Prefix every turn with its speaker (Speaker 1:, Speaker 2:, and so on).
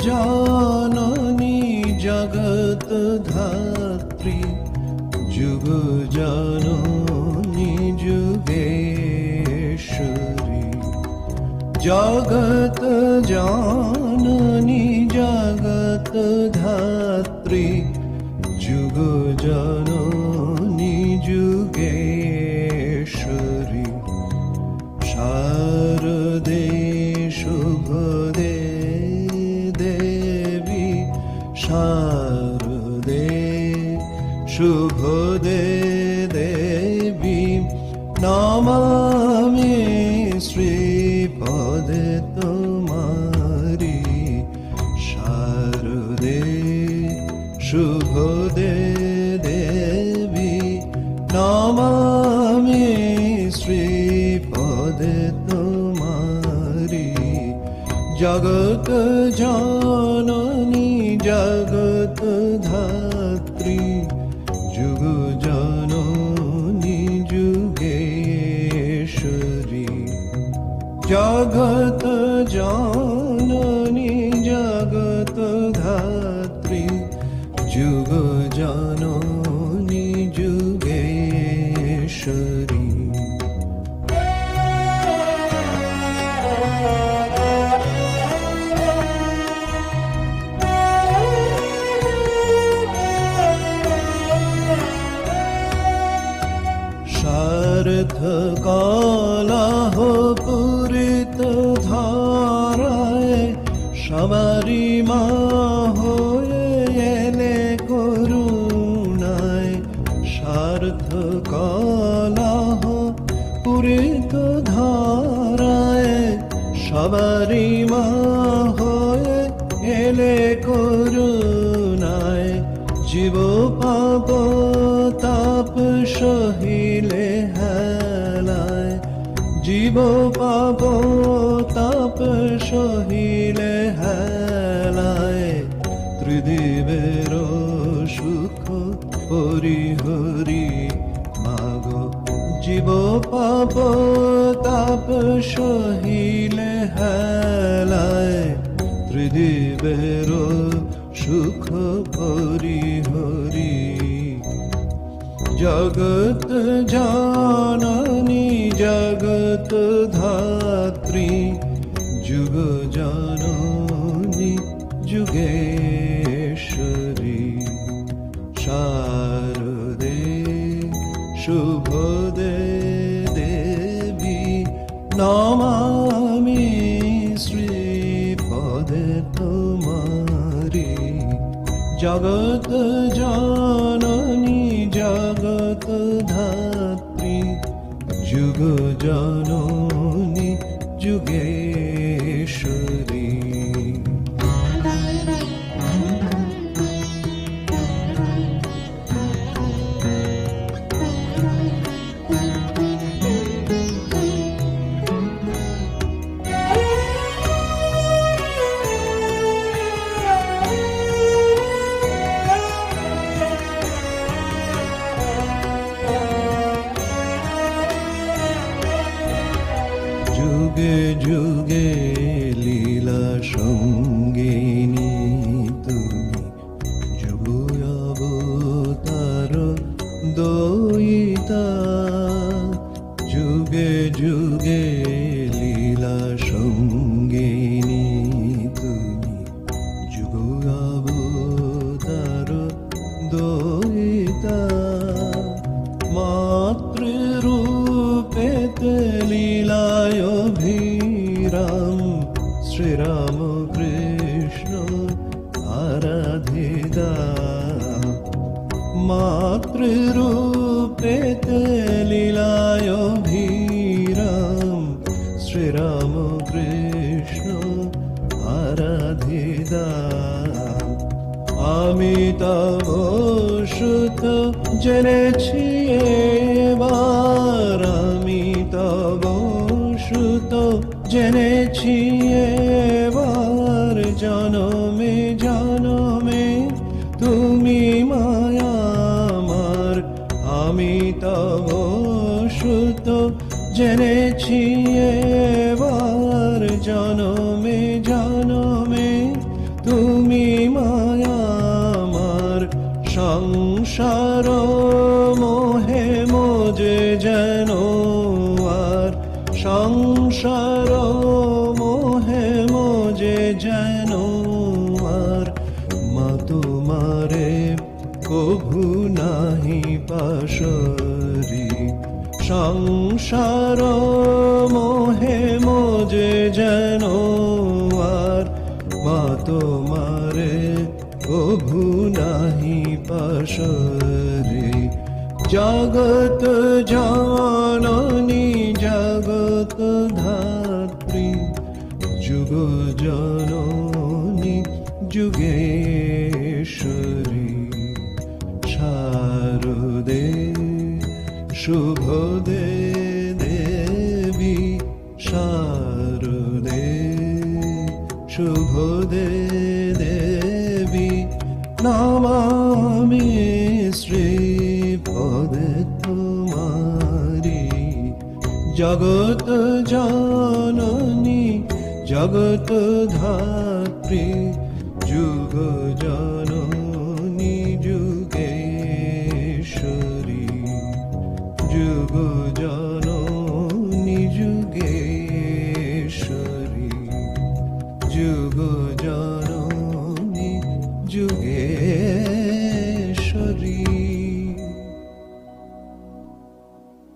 Speaker 1: জননী জগত ধাত্রী, যুগ জননী যুগেশ্বরী। জগত জননী জগত ধাত্রী, যুগ জননী যুগেশ্বরী। শারদে শুভদে শারদে শুভদে দেবী নমামি শ্রীপদে তোমারি। শারদে শুভদে দেবী নমামি শ্রীপদে তোমারি। জগত জননী জগত ধাত্রী যুগ জননী যুগেশ্বরী জগত জননী জগত ধাত্রী যুগ জননী কলাহ পুরিত ধারায় সবারি মা হয়ে এলে করুণায় সার্থ কলাহ পুরিত ধারায় সবারি মা হয়ে এলে করুণায় জীব জীব পাপ তাপ সহিলে হেলায়। ত্রিদিবের সুখ পরিহরি মাগ। জীব পাব, তাপ সহিলে হেলায়। ত্রিদিবের সুখ পরিহরি জগত জাননী ধাত্রী যুগ জাননী, যুগেশ্বরী। শারদে শুভদে দেবী, নমামি শ্রীপদে তোমারি। জগত জননী জগত ধাত্রী, যুগ জননী ভীরাম শ্রীরাম কৃষ্ণ আরাধিদা মাতৃরূপেতে লীলায় ভীরাম শ্রীরাম কৃষ্ণ আরাধিদা আমি তব সুত জেনেছি জেনেছি এবার জনমে জনমে তুমি মায়া আমার। আমি তব সুত জেনেছি এবার জনমে জনমে তুমি মায়া আমার। সংসারও কভু নাহি পাশরি। সংসার মোহে মোজে যেন আর মা তোমারে কভু নাহি পাশরি। জগত জননী জগত ধাত্রী, যুগ জননী, যুগেশ্বরী। শারদে শুভদে দেবী শারদে শুভদে দেবী নমামি শ্রীপদে তোমারি। জগত জননী জগত ধাত্রী, যুগ জননী যুগেশ্বরী যুগ জননী